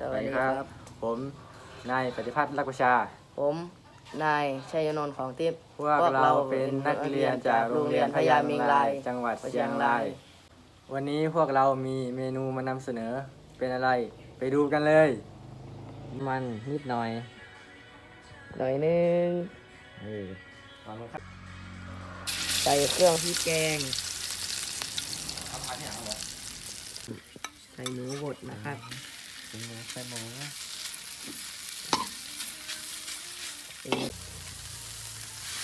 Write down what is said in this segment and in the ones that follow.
สวัสดีครับ ผมนายปฏิพัฒน์ลักประชา ผมนายชัยนนท์ของทิพย์พวกเราเป็นนักเรียนจากโรงเรียนพญาเมงรายจังหวัดเชียงราย วันนี้พวกเรามีเมนูมานำเสนอเป็นอะไร ไปดูกันเลย มันนิดหน่อย หน่อยหนึงเออวางลงครับใส่เครื่องพริกแกงเอาผัดที่หลังเหรอใส่หมูบดนะครับ เป็นหมูใส่หมูใส่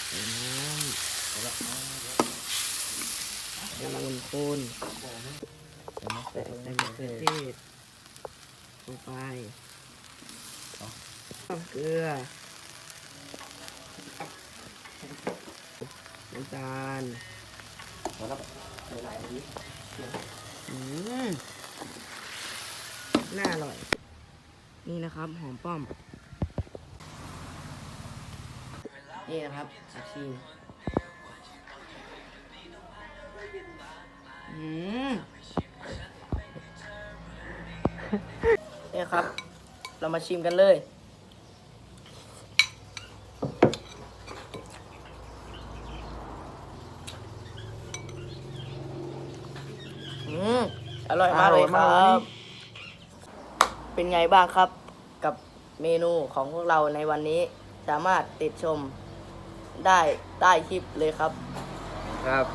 ใส่น้ำใส่มูนคูนใส่ใส่มะเขือเทศลงไปเกลือน้ำตาลแล้วก็หลายๆนิดอืม น่าอร่อย นี่นะครับ หอมป้อม นี่นะครับผักชีอืมนี่ครับ เรามาชิมกันเลยอืมอร่อยมากเลยครับ เป็นไงบ้างครับกับเมนูของพวกเราในวันนี้สามารถติดชมได้ใต้คลิปเลยครับ ครับ